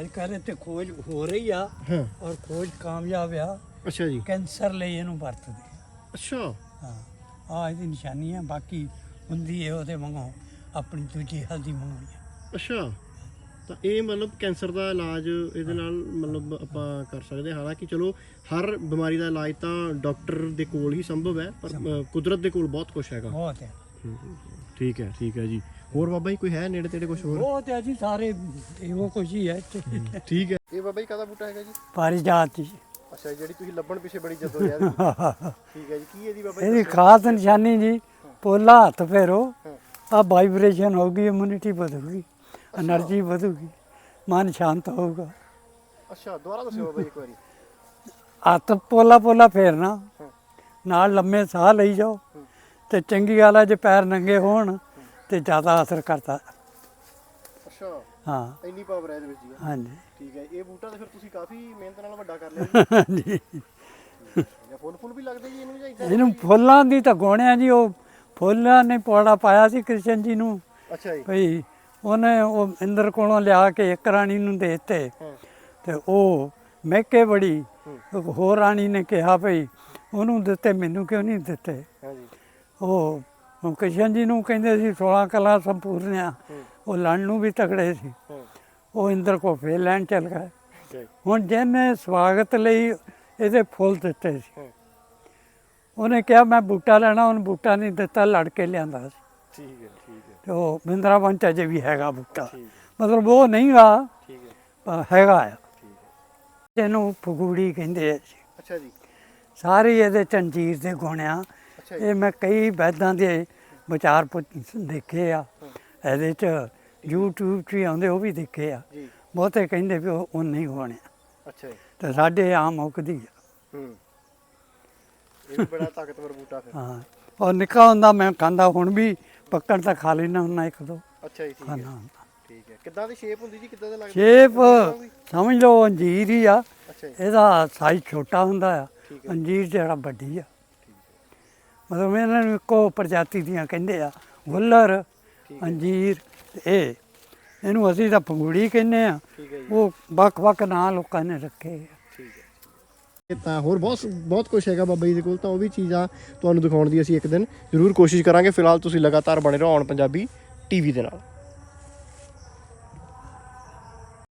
ਅੱਜ ਕੱਲ੍ਹ ਤੇ ਖੋਜ ਹੋ ਰਹੀ ਆ ਹਾਂ। ਔਰ ਖੋਜ ਕਾਮਯਾਬ ਆ। ਅੱਛਾ ਜੀ। ਕੈਂਸਰ ਲਈ ਇਹਨੂੰ ਵਰਤਦੇ। ਅੱਛਾ। ਹਾਂ। ਆ ਇਹਦੀ ਨਿਸ਼ਾਨੀ ਆ ਬਾਕੀ ਹੁੰਦੀ ਹੈ ਉਹਦੇ ਵਾਂਗੂ ਆਪਣੀ ਦੂਜੀ ਹਲਦੀ ਮੰਗਣੀ ਆ। ਅੱਛਾ। ਤਾਂ ਇਹ ਮਤਲਬ ਕੈਂਸਰ ਦਾ ਇਲਾਜ ਇਹਦੇ ਨਾਲ ਮਤਲਬ ਆਪਾਂ ਕਰ ਸਕਦੇ ਹਾਂ ਹਾਲਾਂਕਿ ਚਲੋ ਹਰ ਬਿਮਾਰੀ ਦਾ ਇਲਾਜ ਤਾਂ ਡਾਕਟਰ ਦੇ ਕੋਲ ਹੀ ਸੰਭਵ ਹੈ ਪਰ ਅ, ਕੁਦਰਤ ਦੇ ਕੋਲ ਬਹੁਤ ਕੁਝ ਹੈਗਾ। ਬਹੁਤ ਹੈ। ਠੀਕ ਹੈ ਠੀਕ ਹੈ ਜੀ। ਹੋਰ ਬਾਬਾ ਜੀ ਕੋਈ ਹੈ ਨੇੜੇ ਤੇੜੇ ਕੁਝ ਹੋਰ? ਬਹੁਤ ਹੈ ਜੀ ਸਾਰੇ ਇਹੋ ਕੁਝ ਹੀ ਹੈ। ਇੱਥੇ ਠੀਕ ਹੈ। ਇਹ ਬਾਬਾ ਜੀ ਕਾਹਦਾ ਬੂਟਾ ਹੈਗਾ ਜੀ? ਪਾਰੀਜਾਤ ਜੀ। ਅੱਛਾ ਜਿਹੜੀ ਤੁਸੀਂ ਲੱਭਣ ਪਿੱਛੇ ਬੜੀ ਜਦੋਂ ਯਾਰ [laughs] ਠੀਕ ਹੈ ਜੀ ਕੀ ਇਹਦੀ ਬਾਬਾ ਜੀ ਇਹਦੀ ਖਾਸ ਨਿਸ਼ਾਨੀ ਜੀ ਪੋਲਾ ਹੱਥ ਫੇਰੋ ਆ ਵਾਈਬ੍ਰੇਸ਼ਨ ਹੋਊਗੀ ਇਮਿਊਨਿਟੀ ਵਧੂਗੀ એનર્ਜੀ ਵਧੂਗੀ ਮਨ ਸ਼ਾਂਤ ਹੋਊਗਾ। ਅੱਛਾ ਦੁਬਾਰਾ ਦੱਸਿਓ ਬਾਬਾ ਜੀ ਇੱਕ ਵਾਰੀ। ਹੱਥ ਪੋਲਾ ਪੋਲਾ ਫੇਰਨਾ ਨਾਲ ਲੰਮੇ ਸਾਹ ਲਈ ਜਾਓ। ਤੇ ਚੰਗੀ ਗੱਲ ਹੈ ਜੇ ਪੈਰ ਨੰਗੇ ਹੋਣ ਤੇ ਜ਼ਿਆਦਾ ਅਸਰ ਕਰਦਾ। ਅੱਛਾ। ਹਾਂ। ਇੰਨੀ ਪਾਵਰ ਹੈ ਇਹਦੇ ਵਿੱਚ ਜੀ। ਹਾਂਜੀ। ਠੀਕ ਹੈ ਇਹ ਬੂਟਾ ਤਾਂ ਫਿਰ ਤੁਸੀਂ ਕਾਫੀ ਮਿਹਨਤ ਨਾਲ ਵੱਡਾ ਕਰ ਲਿਆ ਹਾਂਜੀ। ਜੀ ਜਾਂ ਫੁੱਲ ਫੁੱਲ ਵੀ ਲੱਗਦੇ ਜੀ ਇਹਨੂੰ ਜਾਂ ਇਦਾਂ ਇਹਨੂੰ ਫੁੱਲਾਂ ਦੀ ਤਾਂ ਗੋਣਿਆ ਜੀ ਉਹ ਫੁੱਲਾਂ ਨੇ ਪੌੜਾ ਪਾਇਆ ਸੀ ਕ੍ਰਿਸ਼ਨ ਜੀ ਨੂੰ। ਅੱਛਾ ਜੀ। ਭਈ ਉਹਨੇ ਉਹ ਇੰਦਰ ਕੋਲੋਂ ਲਿਆ ਕੇ ਇੱਕ ਰਾਣੀ ਨੂੰ ਦੇ ਦਿੱਤੇ। ਹਾਂ। ਤੇ ਉਹ ਮਹਿਕੇ ਬੜੀ। ਇੱਕ ਹੋਰ ਰਾਣੀ ਨੇ ਕਿਹਾ ਭਈ ਉਹਨੂੰ ਦਿੱਤੇ ਮੈਨੂੰ ਕਿਉਂ ਨਹੀਂ ਦਿੱਤੇ? ਹਾਂ ਜੀ। ਉਹ ਕ੍ਰਿਸ਼ਨ ਜੀ ਨੂੰ ਕਹਿੰਦੇ ਸੀ 16 ਕਲਾ ਸੰਪੂਰਨ ਆ। ਹੂੰ। ਉਹ ਲੜਨ ਨੂੰ ਵੀ ਤਕੜੇ ਸੀ। ਉਹ ਇੰਦਰ ਕੋ ਫੇਰ ਲੈਣ ਚੱਲ ਗਏ। ਠੀਕ। ਹੁਣ ਜਿਹਨੇ ਸਵਾਗਤ ਲਈ ਇਹਦੇ ਫੁੱਲ ਦਿੱਤੇ ਸੀ। ਉਹਨੇ ਕਿਹਾ ਮੈਂ ਬੂਟਾ ਲੈਣਾ। ਉਹਨੇ ਬੂਟਾ ਨਹੀਂ ਦਿੱਤਾ ਲੜ ਕੇ ਲਿਆਂਦਾ ਸੀ। ਠੀਕ ਹੈ ਠੀਕ ਹੈ। ਤੇ ਉਹ ਬਿੰਦਰਾ ਪੰਚ ਅਜੇ ਵੀ ਹੈਗਾ ਬੂਟਾ। ਠੀਕ ਮਤਲਬ ਉਹ ਨਹੀਂਗਾ ਠੀਕ ਹੈ। ਪਰ ਹੈਗਾ ਆ। ਠੀਕ ਇਹਨੂੰ ਫਗੂੜੀ ਕਹਿੰਦੇ ਆ ਅੱਛਾ ਜੀ। ਸਾਰੇ ਇਹਦੇ ਚੰਜੀਰ ਦੇ ਗੁਣ ਆ। ਅੱਛਾ ਜੀ ਇਹ ਮੈਂ ਕਈ ਵੈਦਾਂ ਦੇ ਵਿਚਾਰ ਪੁੱਛ- ਦੇਖੇ ਆ। ਇਹਦੇ ਚ YouTube 'ਚ ਵੀ ਆਉਂਦੇ ਉਹ ਵੀ ਦੇਖੇ ਆ। ਜੀ। ਬਹੁਤੇ ਕਹਿੰਦੇ ਵੀ ਉਹ ਉਹ ਨਹੀਂ ਹੋਣੇ। ਅੱਛਾ ਜੀ। ਤੇ ਸਾਡੇ ਆਮ ਮੁੱਕਦੀ ਆ। ਹੂੰ। ਇਹ ਵੀ ਬੜਾ ਤਾਕਤਵਰ ਬੂਟਾ ਫਿਰ। ਹਾਂ। ਔਰ ਨਿੱਕਾ ਹੁੰਦਾ ਮੈਂ ਖਾਂਦਾ ਹੁਣ ਵੀ ਪੱਕਣ ਤਾਂ ਖਾ ਲੈਣਾ ਹੁੰਦਾ ਇੱਕ ਦੋ। ਅੱਛਾ ਜੀ ਠੀਕ ਹੈ। ਖਾਣਾ ਹੁੰਦਾ। ਠੀਕ ਹੈ। ਕਿੱਦਾਂ ਦੀ ਸ਼ੇਪ ਹੁੰਦੀ ਜੀ? ਕਿੱਦਾਂ ਦਾ ਲੱਗਦਾ? ਸ਼ੇਪ ਸਮਝ ਲਓ ਅੰਜੀਰ ਹੀ ਆ। ਅੱਛਾ ਜੀ। ਇਹਦਾ ਸਾਈਜ਼ ਛੋਟਾ ਹੁੰਦਾ ਆ। ਠੀਕ ਹੈ। ਅੰਜੀਰ ਜਿਹੜਾ ਵੱਡੀ ਆ। ਮਤਲਬ ਇਹਨਾਂ ਨੂੰ ਇੱਕੋ ਪ੍ਰਜਾਤੀ ਦੀਆਂ ਕਹਿੰਦੇ ਆ ਗੁੱਲਰ। ਅੰਜੀਰ ਤੇ ਇਹ। ਇਹਨੂੰ ਅਸੀਂ ਤਾਂ ਪੰਗੂੜੀ ਕਹਿੰਦੇ ਆ। ਉਹ ਵੱਖ-ਵੱਖ ਨਾਂ ਲੋਕਾਂ ਨੇ ਰੱਖੇ ਆ। ਠੀਕ ਹੈ। ਇਹ ਤਾਂ ਹੋਰ ਬਹੁਤ ਬਹੁਤ ਕੁਝ ਹੈਗਾ ਬਾਬਾ ਜੀ ਦੇ ਕੋਲ ਤਾਂ ਉਹ ਵੀ ਚੀਜ਼ਾਂ ਤੁਹਾਨੂੰ ਦਿਖਾਉਣ ਦੀ ਅਸੀਂ ਇੱਕ ਦਿਨ ਜ਼ਰੂਰ ਕੋਸ਼ਿਸ਼ ਕਰਾਂਗੇ। ਫਿਲਹਾਲ ਤੁਸੀਂ ਲਗਾਤਾਰ ਬਣੇ ਰਹੋ ਔਨ ਪੰਜਾਬੀ ਟੀਵੀ ਦੇ ਨਾਲ।